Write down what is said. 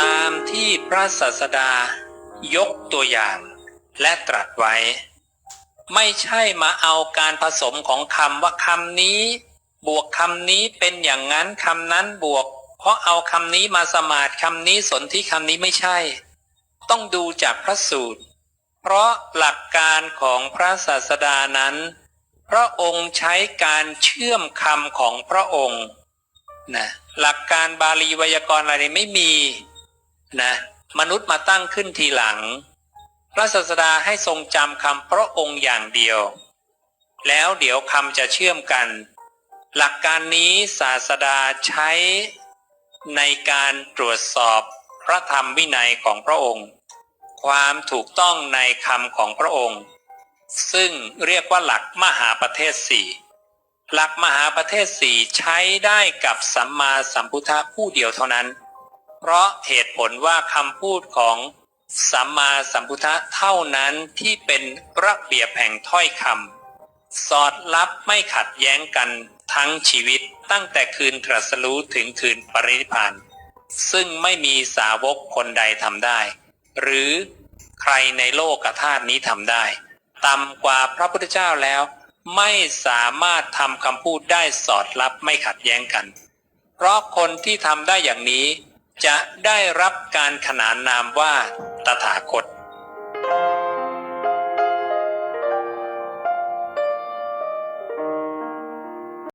ตามที่พระศาสดายกตัวอย่างและตรัสไว้ ไม่ใช่มาเอาการผสมของคำว่าคำนี้ บวกคำนี้เป็นอย่างนั้นคำนั้นบวก เพราะเอาคำนี้มาสมาดคำนี้สนที่คำนี้ไม่ใช่ ต้องดูจากพระสูตร เพราะหลักการของพระศาสดานั้น พระองค์ใช้การเชื่อมคำของพระองค์นะหลักการบาลีไวยากรณ์อะไรไม่มี นะ มนุษย์มาตั้งขึ้นทีหลัง พระศาสดาให้ทรงจำคำพระองค์อย่างเดียว แล้วเดี๋ยวคำจะเชื่อมกัน หลักการนี้ศาสดาใช้ในการตรวจสอบพระธรรมวินัยของพระองค์ ความถูกต้องในคำของพระองค์ ซึ่งเรียกว่าหลักมหาประเทศสี่หลักมหาประเทศสี่ใช้ได้กับสัมมาสัมพุทธะผู้เดียวเท่านั้น เพราะเหตุผลว่าคำพูดของสัมมาสัมพุทธะเท่านั้นที่เป็นระเบียบแห่งถ้อยคำสอดรับไม่ขัดแย้งกันทั้งชีวิตตั้งแต่คืนตรัสรู้ถึงคืนปรินิพานซึ่งไม่มีสาวกคนใดทำได้ หรือใครในโลกธาตุนี้ทำได้ต่ำกว่าพระพุทธเจ้าแล้ว ไม่สามารถทำคำพูดได้สอดรับไม่ขัดแย้งกัน เพราะคนที่ทำได้อย่างนี้ จะได้รับการขนานนามว่าตถาคต